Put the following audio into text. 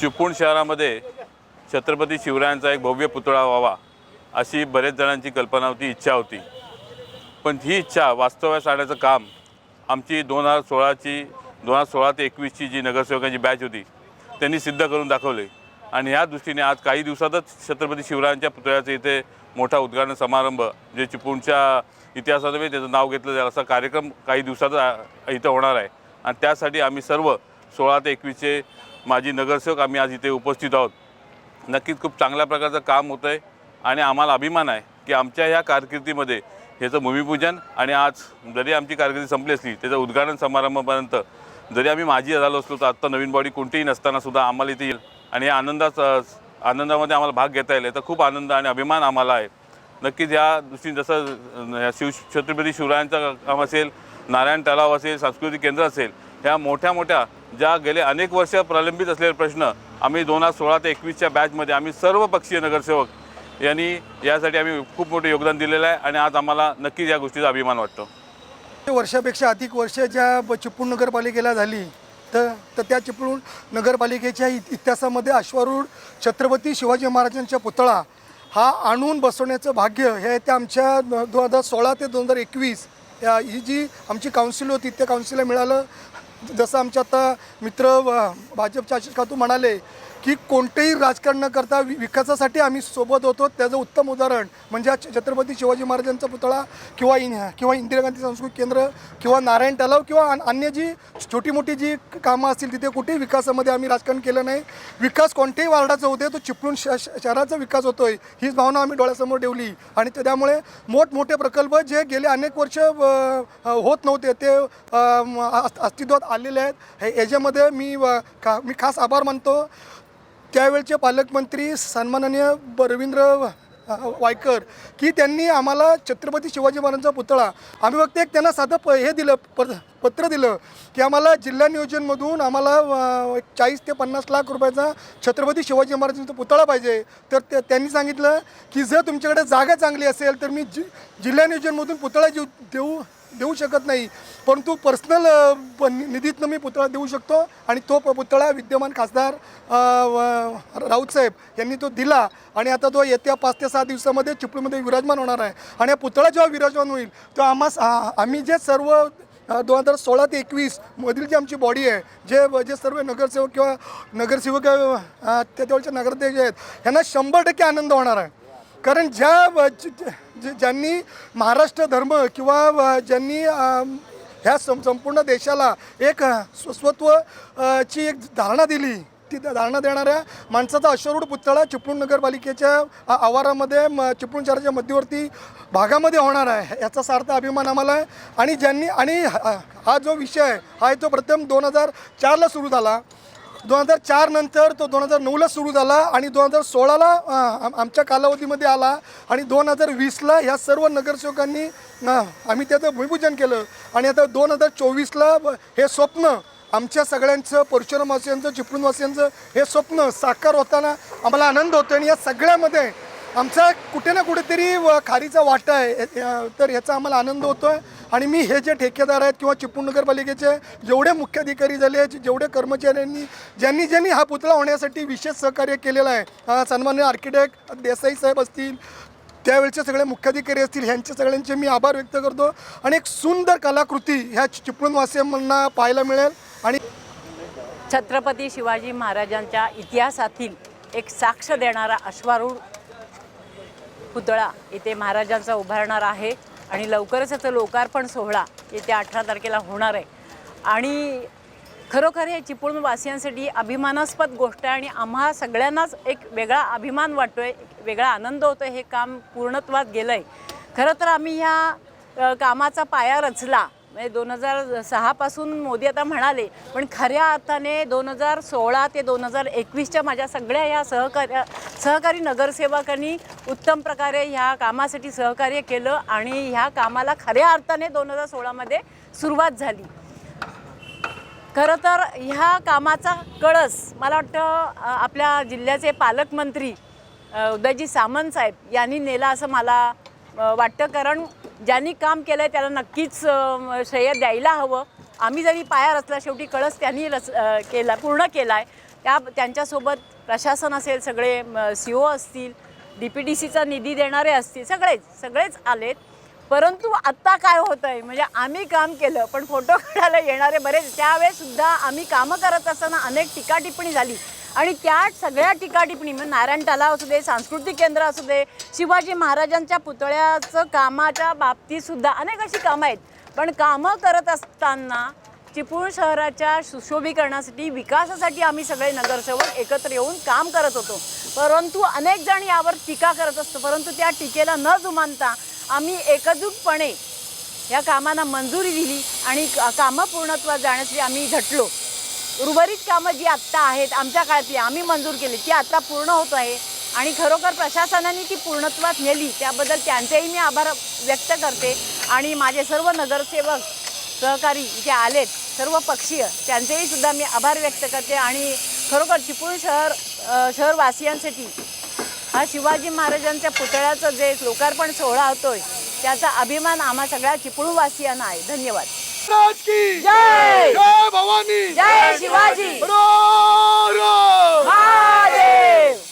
चिपळूण शहरामध्ये छत्रपती शिवरायांचा एक भव्य पुतळा व्हावा अशी बरेच जणांची कल्पना होती इच्छा होती. पण ही इच्छा वास्तव्यास आणायचं काम आमची दोन हजार सोळाची दोन हजार सोळा ते एकवीसची जी नगरसेवकांची बॅच होती त्यांनी सिद्ध करून दाखवले. आणि ह्या दृष्टीने आज काही दिवसातच छत्रपती शिवरायांच्या पुतळ्याचं इथे मोठा उद्घाटन समारंभ जे चिपळूणच्या इतिहासामध्ये त्याचं नाव घेतलं जाईल असा कार्यक्रम काही दिवसात इथं होणार आहे. आणि त्यासाठी आम्ही सर्व सोळा ते एकवीसचे माजी नगरसेवक आम्ही आज इथे उपस्थित आहोत. नक्कीच खूप चांगल्या प्रकारचं काम होतं आहे आणि आम्हाला अभिमान आहे की आमच्या ह्या कारकिर्दीमध्ये ह्याचं भूमिपूजन आणि आज जरी आमची कारकिर्दी संपली असली त्याचं उद्घाटन समारंभापर्यंत जरी आम्ही माझी झालो असलो तर आत्ता नवीन बॉडी कोणतीही नसताना सुद्धा आम्हाला इथे येईल. आणि या आनंदाच आनंदामध्ये आम्हाला भाग घेता येईल. तर खूप आनंद आणि अभिमान आम्हाला आहे. नक्कीच या दृष्टीने जसं या शिव छत्रपती शिवरायांचं काम असेल नारायण तलाव असेल सांस्कृतिक केंद्र असेल ह्या मोठ्या मोठ्या ज्या गेले अनेक वर्ष प्रलंबित असलेले प्रश्न आम्ही दोन हजार सोळा ते एकवीसच्या बॅचमध्ये आम्ही सर्व पक्षीय नगरसेवक यांनी यासाठी आम्ही खूप मोठं योगदान दिलेलं आहे आणि आज आम्हाला नक्कीच या गोष्टीचा अभिमान वाटतो. वर्षापेक्षा अधिक वर्ष ज्या चिपळूण नगरपालिकेला झाली तर तर त्या चिपळूण नगरपालिकेच्या इतिहासामध्ये अश्वारूढ छत्रपती शिवाजी महाराजांचा पुतळा हा आणून बसवण्याचं भाग्य हे त्या आमच्या दोन हजार सोळा ते दोन हजार एकवीस या ही जी आमची काउन्सिल होती त्या काउन्सिलला मिळालं. जसं आमचे आता मित्र भाजपच्या आशिष खातू म्हणाले की कोणतेही राजकारण न करता वि विकासासाठी आम्ही सोबत होतो. त्याचं उत्तम उदाहरण म्हणजे छत्रपती शिवाजी महाराजांचा पुतळा किंवा इन किंवा इंदिरा गांधी सांस्कृतिक केंद्र किंवा नारायण तलाव किंवा अन- अन्य जी छोटी मोठी जी कामं असतील तिथे कुठेही विकासामध्ये आम्ही राजकारण केलं नाही. विकास कोणत्याही वार्डाचा होते तो चिपळूण श शहराचा विकास होतोय हीच भावना आम्ही डोळ्यासमोर ठेवली. आणि त्यामुळे मोठमोठे प्रकल्प जे गेले अनेक वर्ष होत नव्हते ते अस्तित्वात आलेले आहेत. हे याच्यामध्ये मी का मी खास आभार मानतो. त्यावेळचे पालकमंत्री सन्माननीय रवींद्र वायकर की त्यांनी आम्हाला छत्रपती शिवाजी महाराजांचा पुतळा आम्ही फक्त एक त्यांना साधं प हे दिलं प पत्र दिलं की आम्हाला जिल्हा नियोजनमधून आम्हाला एक चाळीस ते पन्नास लाख रुपयाचा छत्रपती शिवाजी महाराजांचा पुतळा पाहिजे. तर ते त्यांनी सांगितलं की जर तुमच्याकडे जागा चांगली असेल तर मी जि जिल्हा नियोजनमधून पुतळा जीव देऊ देऊ शकत नाही. परंतु पर्सनल निधीतनं मी पुतळा देऊ शकतो आणि तो प- पुतळा विद्यमान खासदार राऊतसाहेब यांनी तो दिला आणि आता तो येत्या पाच ते सहा दिवसामध्ये चिपळूमध्ये विराजमान होणार आहे. आणि हा पुतळा जेव्हा विराजमान होईल तेव्हा आम्हा आम्ही जे सर्व दोन हजार सोळा ते एकवीस मधील जी आमची बॉडी आहे जे जे सर्व नगरसेवक किंवा नगरसेवक त्या जवळचे नगराध्यक्ष आहेत यांना शंभर टक्के आनंद होणार आहे. कारण ज्या व- ज- ज्यांनी महाराष्ट्र धर्म किंवा ज्यांनी ह्या सं संपूर्ण देशाला एक स्वस्वत्व ची एक धारणा दिली ती धारणा देणाऱ्या माणसाचा अश्वरूढ पुतळा चिपळूण नगरपालिकेच्या आवारामध्ये म चिपळूण शहराच्या मध्यवर्ती भागामध्ये होणार आहे. याचा सार्थ अभिमान आम्हाला आहे. आणि ज्यांनी आणि हा जो विषय हा जो प्रथम दोन हजार चारला सुरू झाला दोन हजार चार नंतर तो दोन हजार नऊला सुरू झाला आणि दोन हजार सोळाला आम- आमच्या कालावधीमध्ये आला आणि दोन हजार वीसला ह्या सर्व नगरसेवकांनी आम्ही त्याचं भूमिपूजन केलं. आणि आता दोन हजार चोवीसला हे स्वप्न आमच्या सगळ्यांचं परशुरामवासियांचं चिपळूणवासियांचं हे स्वप्न साकार होताना आम्हाला आनंद होतो आणि या सगळ्यामध्ये आमचा कुठे ना कुठेतरी व खारीचा वाटा आहे. तर ह्याचा आम्हाला आनंद होतो आहे आणि मी हे जे ठेकेदार आहेत किंवा चिपळूण नगरपालिकेचे जेवढे मुख्याधिकारी झाले जेवढे कर्मचाऱ्यांनी ज्यांनी ज्यांनी हा पुतळा होण्यासाठी विशेष सहकार्य केलेलं आहे. सन्मान्य आर्किटेक्ट देसाई साहेब असतील त्यावेळचे सगळे मुख्याधिकारी असतील ह्यांचे सगळ्यांचे मी आभार व्यक्त करतो. आणि एक सुंदर कलाकृती ह्या चिपळूणवासियांना पाहायला मिळेल. आणि छत्रपती शिवाजी महाराजांच्या इतिहासातील एक साक्ष देणारा अश्वारूढ पुतळा इथे महाराजांचा उभारणार आहे. आणि लवकरच याचं लोकार्पण सोहळा येत्या अठरा तारखेला होणार आहे. आणि खरोखर हे चिपळूणवासियांसाठी अभिमानास्पद गोष्ट आहे आणि आम्हा सगळ्यांनाच एक वेगळा अभिमान वाटतो आहे वेगळा आनंद होतो आहे हे काम पूर्णत्वात गेलं आहे खरं तर आम्ही ह्या कामाचा पाया रचला. म्हणजे दोन हजार सहापासून मोदी आता म्हणाले पण खऱ्या अर्थाने दोन हजार सोळा ते दोन हजार एकवीसच्या माझ्या सगळ्या ह्या सहकार्या सहकारी नगरसेवकांनी उत्तम प्रकारे ह्या कामासाठी सहकार्य केलं आणि ह्या कामाला खऱ्या अर्थाने दोन हजार सोळामध्ये सुरुवात झाली. खरं तर ह्या कामाचा कळस मला वाटतं आपल्या जिल्ह्याचे पालकमंत्री उदयजी सामंत साहेब यांनी नेला असं मला वाटतं. कारण ज्यांनी काम केलं आहे त्याला नक्कीच श्रेय द्यायला हवं. आम्ही जरी पाया रचला शेवटी कळस त्यांनी रच केला पूर्ण केला आहे त्या त्यांच्यासोबत प्रशासन असेल सगळे सी ओ असतील डी पी डी सीचा निधी देणारे असतील सगळेच सगळेच आलेत. परंतु आत्ता काय होतं आहे म्हणजे आम्ही काम केलं पण फोटो काढायला येणारे बरेच. त्यावेळेसुद्धा आम्ही कामं करत असताना अनेक टीका टिप्पणी झाली. आणि त्या सगळ्या टीका म्हणजे नारायण तलाव असू दे सांस्कृतिक केंद्र असू दे शिवाजी महाराजांच्या पुतळ्याचं कामाच्या बाबतीतसुद्धा अनेक अशी कामं आहेत. पण कामं करत असताना चिपळूण शहराच्या सुशोभीकरणासाठी विकासासाठी आम्ही सगळे नगरसेवक एकत्र येऊन काम करत होतो. परंतु अनेक जण यावर टीका करत असतो परंतु त्या टीकेला न जुमानता आम्ही एकजूटपणे या कामांना मंजुरी दिली आणि का- कामं पूर्णत्वात जाण्यासाठी आम्ही झटलो. उर्वरित कामं जी आत्ता आहेत आमच्या काळातली आम्ही मंजूर केली ती आत्ता पूर्ण होत आहे. आणि खरोखर प्रशासनाने ती पूर्णत्वात नेली त्याबद्दल त्यांचेही मी आभार व्यक्त करते. आणि माझे सर्व नगरसेवक सहकारी जे आलेत सर्व पक्षीय त्यांचेही सुद्धा मी आभार व्यक्त करते. आणि खरोखर चिपळूण शहर शहरवासियांसाठी हा शिवाजी महाराजांच्या पुतळ्याचं जे लोकार्पण सोहळा होतोय त्याचा अभिमान आम्हा सगळ्या चिपळूणवासियांना आहे. धन्यवाद. राज की जय। जय भवानी। जय शिवाजी। रो, रो. महादेव।